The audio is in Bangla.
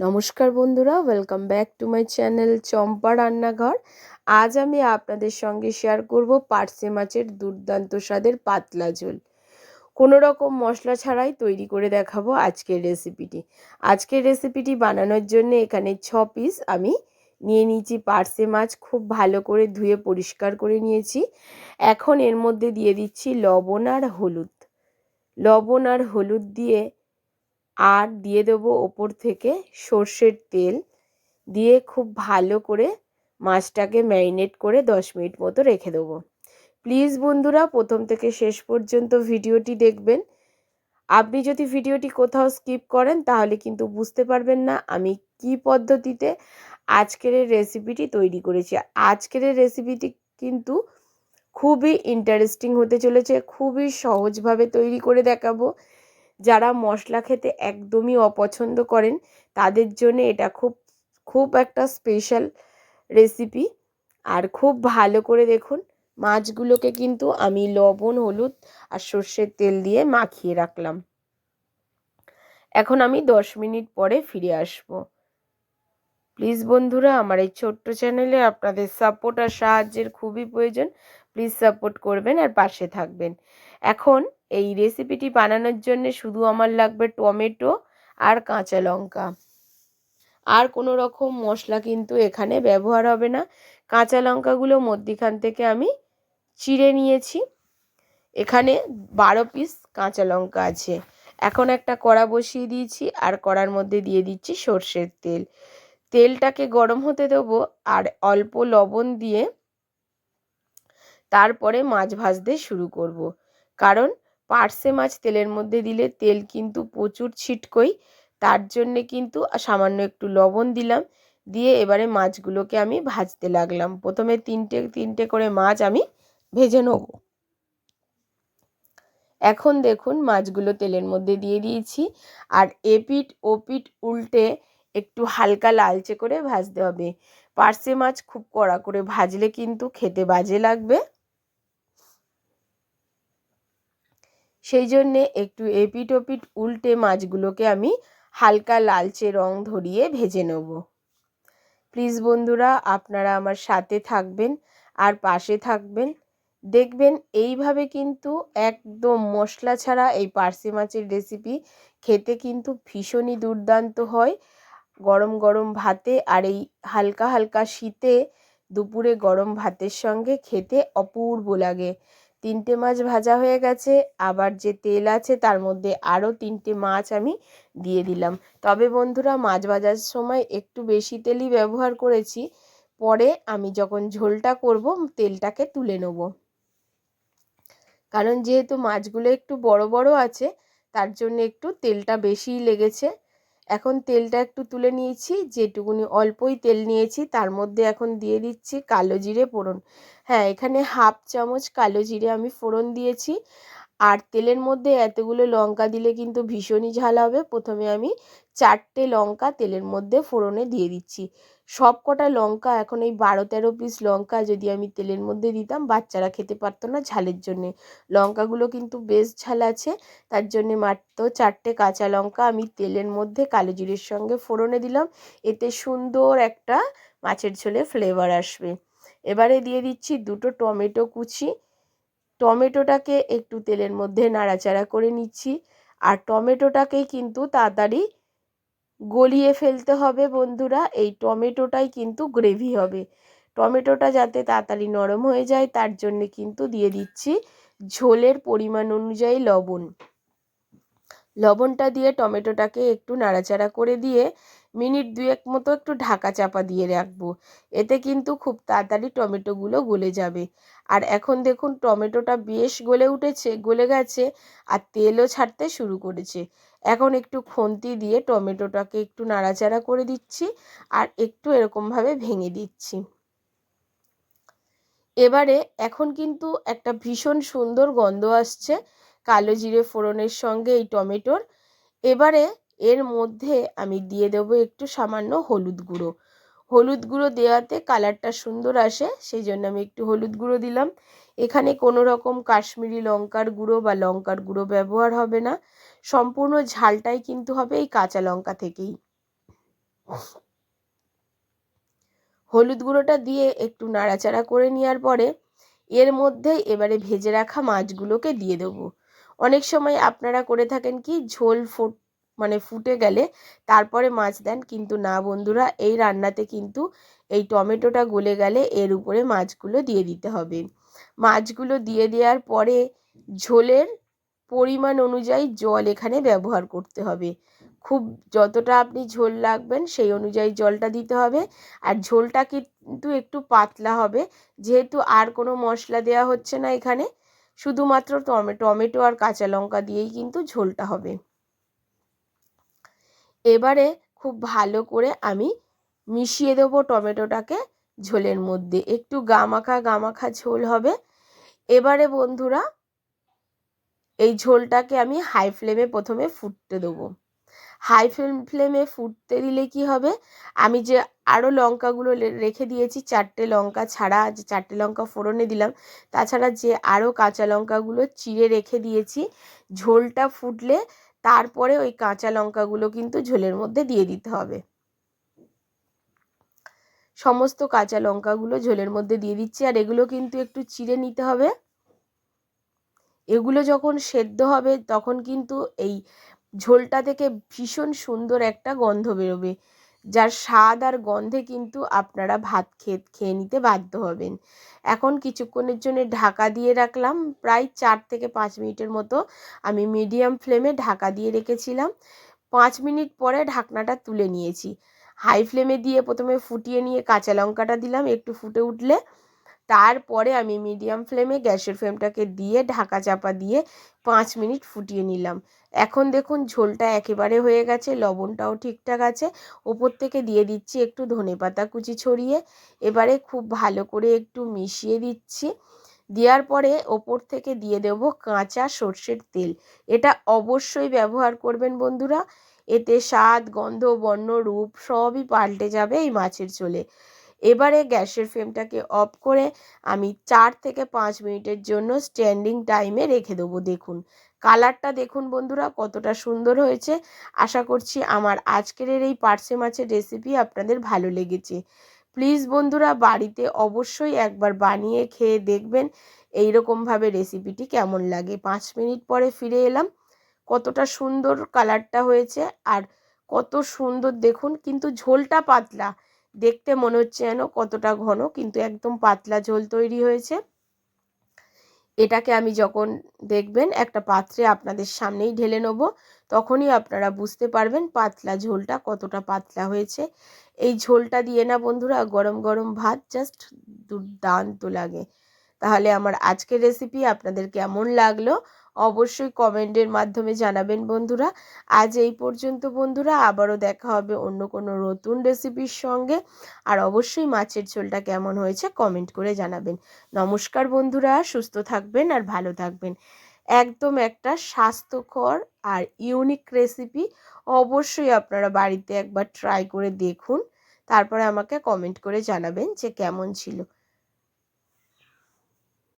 নমস্কার বন্ধুরা welcome back to my channel Champa রান্নাঘর। আজ আমি আপনাদের সঙ্গে শেয়ার করব পার্সে মাছের দুর্দান্ত স্বাদের পাতলা ঝোল। কোনো রকম মশলা ছাড়াই তৈরি করে দেখাবো আজকের রেসিপিটি আজকের রেসিপিটি বানানোর জন্য এখানে ছ পিস আমি নিয়ে নিয়েছি পার্সে মাছ, খুব ভালো করে ধুয়ে পরিষ্কার করে নিয়েছি। এখন এর মধ্যে দিয়ে দিচ্ছি লবণ আর হলুদ। লবণ আর হলুদ দিয়ে আর দিয়ে দেবো ওপর থেকে সর্ষের তেল। দিয়ে খুব ভালো করে মাছটাকে ম্যারিনেট করে দশ মিনিট মতো রেখে দেবো। প্লিজ বন্ধুরা, প্রথম থেকে শেষ পর্যন্ত ভিডিওটি দেখবেন। আপনি যদি ভিডিওটি কোথাও স্কিপ করেন, তাহলে কিন্তু বুঝতে পারবেন না আমি কি পদ্ধতিতে আজকের রেসিপিটি তৈরি করেছি। আজকের রেসিপিটি কিন্তু খুবই ইন্টারেস্টিং হতে চলেছে, খুবই সহজভাবে তৈরি করে দেখাবো। যারা মশলা খেতে একদমই অপছন্দ করেন, তাদের জন্য এটা খুব খুব একটা স্পেশাল রেসিপি আর খুব ভালো করে দেখুন, মাছগুলোকে কিন্তু আমি লবণ, হলুদ আর সর্ষের তেল দিয়ে মাখিয়ে রাখলাম। এখন আমি দশ মিনিট পরে ফিরে আসব। প্লিজ বন্ধুরা, আমার এই ছোট্ট চ্যানেলে আপনাদের সাপোর্ট আর সাহায্যের খুবই প্রয়োজন। প্লিজ সাপোর্ট করবেন আর পাশে থাকবেন। এখন এই রেসিপিটি বানানোর জন্য শুধু আমার লাগবে টমেটো আর কাঁচা লঙ্কা। আর কোনো রকম মশলা কিন্তু এখানে ব্যবহার হবে না। কাঁচা লঙ্কাগুলো মধ্যিখান থেকে আমি চিড়ে নিয়েছি। এখানে বারো পিস কাঁচা লঙ্কা আছে। এখন একটা কড়া বসিয়ে দিয়েছি আর কড়ার মধ্যে দিয়ে দিচ্ছি সর্ষের তেল। তেলটাকে গরম হতে দেবো আর অল্প লবণ দিয়ে তারপরে মাছ ভাজতে শুরু করব। কারণ পার্সে মাছ তেলের মধ্যে দিলে তেল কিন্তু প্রচুর ছিটকই তার জন্যে কিন্তু সামান্য একটু লবণ দিলাম। দিয়ে এবারে মাছগুলোকে আমি ভাজতে লাগলাম। প্রথমে তিনটে তিনটে করে মাছ আমি ভেজে নেব। এখন দেখুন মাছগুলো তেলের মধ্যে দিয়ে দিয়েছি। আর এপিট ওপিট উল্টে একটু হালকা লালচে করে ভাজতে হবে। পার্সে মাছ খুব কড়া করে ভাজলে কিন্তু খেতে বাজে লাগবে। সেই জন্যে একটু এপিট ওপিট উল্টে মাছগুলোকে আমি হালকা লালচে রং ধরিয়ে ভেজে নেব। প্লিজ বন্ধুরা, আপনারা আমার সাথে থাকবেন আর পাশে থাকবেন। দেখবেন এইভাবে কিন্তু একদম মশলা ছাড়া এই পার্সে মাছের রেসিপি খেতে কিন্তু ভীষণই দুর্দান্ত হয়। গরম গরম ভাতে আর এই হালকা হালকা শীতে দুপুরে গরম ভাতের সঙ্গে খেতে অপূর্ব লাগে। তিনটে মাছ ভাজা হয়ে গেছে। আবার যে তেল আছে তার মধ্যে আরও তিনটে মাছ আমি দিয়ে দিলাম। তবে বন্ধুরা, মাছ ভাজার সময় একটু বেশি তেলই ব্যবহার করেছি। পরে আমি যখন ঝোলটা করব, তেলটাকে তুলে নেব। কারণ যেহেতু মাছগুলো একটু বড় বড় আছে, তার জন্য একটু তেলটা বেশিই লেগেছে। এখন তেলটা একটু তুলে নিয়েছি, যেটুকুনি অল্পই তেল নিয়েছি তার মধ্যে এখন দিয়ে দিচ্ছি কালো জিরে ফোড়ন। হ্যাঁ এখানে হাফ চামচ কালো জিরে আমি ফোড়ন দিয়েছি। আর তেলের মধ্যে এতগুলো লঙ্কা দিলে কিন্তু ভীষণই ঝাল হবে। প্রথমে আমি চারটে লঙ্কা তেলের মধ্যে ফোড়নে দিয়ে দিচ্ছি। সব কটা লঙ্কা এখন এই বারো তেরো পিস লঙ্কা যদি আমি তেলের মধ্যে দিতাম, বাচ্চারা খেতে পারতো না ঝালের জন্যে। লঙ্কাগুলো কিন্তু বেশ ঝাল আছে, তার জন্যে মাত্র চারটে কাঁচা লঙ্কা আমি তেলের মধ্যে কালো জিরের সঙ্গে ফোড়নে দিলাম। এতে সুন্দর একটা মাছের ঝোলে ফ্লেভার আসবে। এবারে দিয়ে দিচ্ছি দুটো টমেটো কুচি। টমেটোটাকে একটু তেলের মধ্যে নাড়াচাড়া করে নিচ্ছি। আর টমেটোটাকেই কিন্তু তাড়াতাড়ি গলিয়ে ফেলতে হবে বন্ধুরা। এই টমেটোটাই কিন্তু গ্রেভি হবে। টমেটোটা যাতে তাড়াতাড়ি নরম হয়ে যায়, তার জন্যে কিন্তু দিয়ে দিচ্ছি ঝোলের পরিমাণ অনুযায়ী লবণ। লবণটা দিয়ে টমেটোটাকে একটু নাড়াচাড়া করে দিয়ে মিনিট দুয়েক মতো একটু ঢাকা চাপা দিয়ে রাখব। এতে কিন্তু খুব তাড়াতাড়ি টমেটোগুলো গলে যাবে। আর এখন দেখুন টমেটোটা বেশ গলে উঠেছে, গলে গেছে আর তেলও ছাড়তে শুরু করেছে। এখন একটু খন্তি দিয়ে টমেটোটাকে একটু নাড়াচাড়া করে দিচ্ছি আর একটু এরকমভাবে ভেঙে দিচ্ছি। এবারে এখন কিন্তু একটা ভীষণ সুন্দর গন্ধ আসছে। কালো জিরে ফোড়নের সঙ্গে এই টমেটোর। এবারে এর মধ্যে আমি দিয়ে দেবো একটু সামান্য হলুদ গুঁড়ো। হলুদ গুঁড়ো দেওয়াতে কালারটা সুন্দর আসে, সেই জন্য আমি একটু হলুদ গুঁড়ো দিলাম। এখানে কোনো রকম কাশ্মীরি লঙ্কার গুঁড়ো বা লঙ্কার গুঁড়ো ব্যবহার হবে না। সম্পূর্ণ ঝালটাই কিন্তু হবে এই কাঁচা লঙ্কা থেকেই। হলুদ গুঁড়োটা দিয়ে একটু নাড়াচাড়া করে নেওয়ার পরে এর মধ্যে এবারে ভেজে রাখা মাছগুলোকে দিয়ে দেবো। অনেক সময় আপনারা করে থাকেন কি, ঝোল ফুট মানে ফুটে গেলে তারপরে মাছ দেন। কিন্তু না বন্ধুরা, এই রান্নাতে কিন্তু এই টমেটোটা গলে গেলে এর উপরে মাছগুলো দিয়ে দিতে হবে। মাছগুলো দিয়ে দেওয়ার পরে ঝোলের পরিমাণ অনুযায়ী জল এখানে ব্যবহার করতে হবে। খুব যতটা আপনি ঝোল রাখবেন সেই অনুযায়ী জলটা দিতে হবে। আর ঝোলটা কিন্তু একটু পাতলা হবে, যেহেতু আর কোনো মশলা দেওয়া হচ্ছে না এখানে। শুধুমাত্র টমে, টমেটো আর কাঁচা লঙ্কা দিয়েই কিন্তু ঝোলটা হবে। এবারে খুব ভালো করে আমি মিশিয়ে দেবো টমেটোটাকে ঝোলের মধ্যে। একটু গামাখা গামাখা ঝোল হবে। এবারে বন্ধুরা, এই ঝোলটাকে আমি হাই ফ্লেমে প্রথমে ফুটতে দেবো। হাই ফ্লেম, ফ্লেমে ফুটতে দিলে কি হবে? আমি যে আরও লঙ্কাগুলো রেখে দিয়েছি, চারটে লঙ্কা ছাড়া, যে চারটে লঙ্কা ফোড়নে দিলাম, তাছাড়া যে আরও কাঁচা লঙ্কাগুলো চিড়ে রেখে দিয়েছি, ঝোলটা ফুটলে তারপরে ওই কাঁচা লঙ্কাগুলো কিন্তু ঝোলের মধ্যে দিয়ে দিতে হবে। সমস্ত কাঁচা লঙ্কাগুলো ঝোলের মধ্যে দিয়ে দিচ্ছি, আর এগুলো কিন্তু একটু চিড়ে নিতে হবে। এগুলো যখন সেদ্ধ হবে তখন কিন্তু এই ঝোলটা থেকে ভীষণ সুন্দর একটা গন্ধ বেরোবে। যার স্বাদ আর গন্ধে কিন্তু আপনারা ভাত খেত খেয়ে নিতে বাধ্য হবেন। এখন কিছুক্ষণের জন্য ঢাকা দিয়ে রাখলাম। প্রায় চার থেকে পাঁচ মিনিটের মতো আমি মিডিয়াম ফ্লেমে ঢাকা দিয়ে রেখেছিলাম। পাঁচ মিনিট পরে ঢাকনাটা তুলে নিয়েছি। হাই ফ্লেমে দিয়ে প্রথমে ফুটিয়ে নিয়ে কাঁচা লঙ্কাটা দিলাম। একটু ফুটে উঠলে তারপরে আমি মিডিয়াম ফ্লেমে গ্যাসের ফ্লেমটাকে দিয়ে ঢাকা চাপা দিয়ে পাঁচ মিনিট ফুটিয়ে নিলাম। এখন দেখুন ঝোলটা একেবারে হয়ে গেছে, লবণটাও ঠিকঠাক আছে। ওপর থেকে দিয়ে দিচ্ছি একটু ধনে পাতা কুচি ছড়িয়ে। এবারে খুব ভালো করে একটু মিশিয়ে দিচ্ছি। দেওয়ার পরে ওপর থেকে দিয়ে দেবো কাঁচা সর্ষের তেল। এটা অবশ্যই ব্যবহার করবেন বন্ধুরা। এতে স্বাদ, গন্ধ, বর্ণ, রূপ সবই পাল্টে যাবে এই মাছের ঝোলে। এবারে গ্যাসের ফ্লেমটাকে অফ করে আমি চার থেকে পাঁচ মিনিটের জন্য স্ট্যান্ডিং টাইমে রেখে দেবো। দেখুন, কালারটা দেখুন বন্ধুরা, কতটা সুন্দর হয়েছে। আশা করছি আমার আজকের এই পার্সে মাছের রেসিপি আপনাদের ভালো লেগেছে। প্লিজ বন্ধুরা, বাড়িতে অবশ্যই একবার বানিয়ে খেয়ে দেখবেন এই রকমভাবে রেসিপিটি কেমন লাগে। পাঁচ মিনিট পরে ফিরে এলাম। কতটা সুন্দর কালারটা হয়েছে আর কত সুন্দর দেখুন, কিন্তু ঝোলটা পাতলা। দেখতে মনে হচ্ছে যেন কতটা ঘন, কিন্তু একদম পাতলা ঝোল তৈরি হয়েছে। এটাকে আমি যখন দেখবেন একটা পাত্রে আপনাদের সামনেই ঢেলে নেব, তখনই আপনারা বুঝতে পারবেন পাতলা ঝোলটা কতটা পাতলা হয়েছে। এই ঝোলটা দিয়ে না বন্ধুরা, গরম গরম ভাত জাস্ট দুর্দান্ত লাগে। তাহলে আমার আজকের রেসিপি আপনাদের কেমন লাগল? অবশ্যই কমেন্টের মাধ্যমে জানাবেন বন্ধুরা। আজ এই পর্যন্ত বন্ধুরা, আবারও দেখা হবে অন্য কোনো নতুন রেসিপির সঙ্গে। আর অবশ্যই মাছের ঝোলটা কেমন হয়েছে কমেন্ট করে জানাবেন। নমস্কার বন্ধুরা, সুস্থ থাকবেন আর ভালো থাকবেন। একদম একটা স্বাস্থ্যকর আর ইউনিক রেসিপি অবশ্যই আপনারা বাড়িতে একবার ট্রাই করে দেখুন। তারপরে আমাকে কমেন্ট করে জানাবেন যে কেমন ছিল।